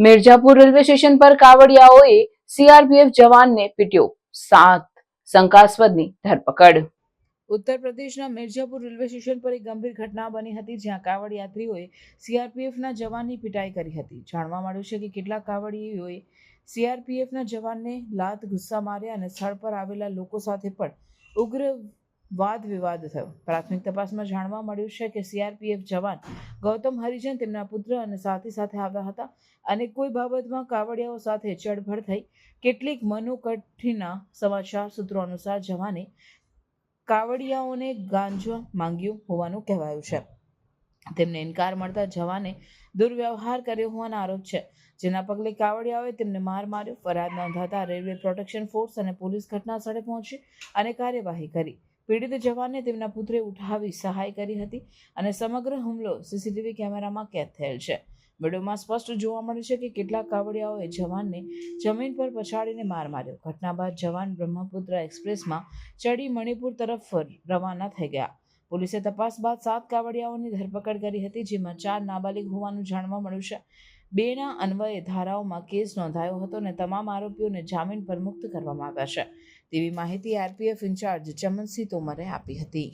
Mirzapur railway station પર કાવડિયાઓએ CRPF જવાનને પીટ્યો સાત શંકાસ્પદની ધરપકડ ઉત્તર પ્રદેશના મિર્ઝાપુર રેલવે સ્ટેશન પર એક ગંભીર ઘટના બની હતી જ્યાં કાવડ યાત્રીઓએ સીઆરપીએફના જવાનની પિટાઈ કરી હતી જાણવા મળ્યું છે કે કેટલાક કાવડીઓએ સીઆરપીએફના જવાનને લાત ગુસ્સા માર્યા અને સ્થળ પર આવેલા લોકો સાથે પણ ઉગ્ર વાદ વિવાદ થયો. પ્રાથમિક તપાસમાં જાણવા મળ્યું છે કે સીઆરપીએફ જવાન ગૌતમ હરિજન તેમના પુત્ર અને સાથી સાથે આવ્યા હતા અને કોઈ બાબતમાં કાવડિયાઓ સાથે ચડભડ થઈ કેટલીક મનોકઠીના સમાચાર સૂત્રો અનુસાર જવાને કાવડિયાઓને ગાંજો માંગ્યું હોવાનું કહેવાયું છે. તેમને ઇનકાર મળતા જવાને દુર્વ્યવહાર કર્યો હોવાના આરોપ છે. જેના પગલે કાવડિયાઓએ તેમને માર માર્યો, ફરિયાદ નોંધાતા રેલવે પ્રોટેક્શન ફોર્સ અને પોલીસ ઘટના સ્થળે પહોંચી અને કાર્યવાહી કરી. પીડિત જવાનને તેમના પુત્રે ઉઠાવી સહાય કરી હતી અને સમગ્ર હુમલો સીસીટીવી કેમેરામાં કેદ થયેલ છે. વિડીયોમાં સ્પષ્ટ જોવા મળે છે કે કેટલાક કાવડિયાઓએ જવાનને જમીન પર પછાડીને માર માર્યો. ઘટના બાદ જવાન બ્રહ્મપુત્ર એક્સપ્રેસમાં ચડી મણિપુર તરફ રવાના થઈ ગયા. પોલીસે તપાસ બાદ સાત કાવડિયાઓની ધરપકડ કરી હતી, જેમાં ચાર નાબાલિગ હોવાનું જાણવા મળ્યું છે. બેના અન્વયે ધારાઓમાં કેસ નોંધાયો હતો અને તમામ આરોપીઓને જામીન પર મુક્ત કરવામાં આવ્યા છે. તેવી માહિતી આરપીએફ ઇન્ચાર્જ ચમનસિંહ તોમરે આપી હતી.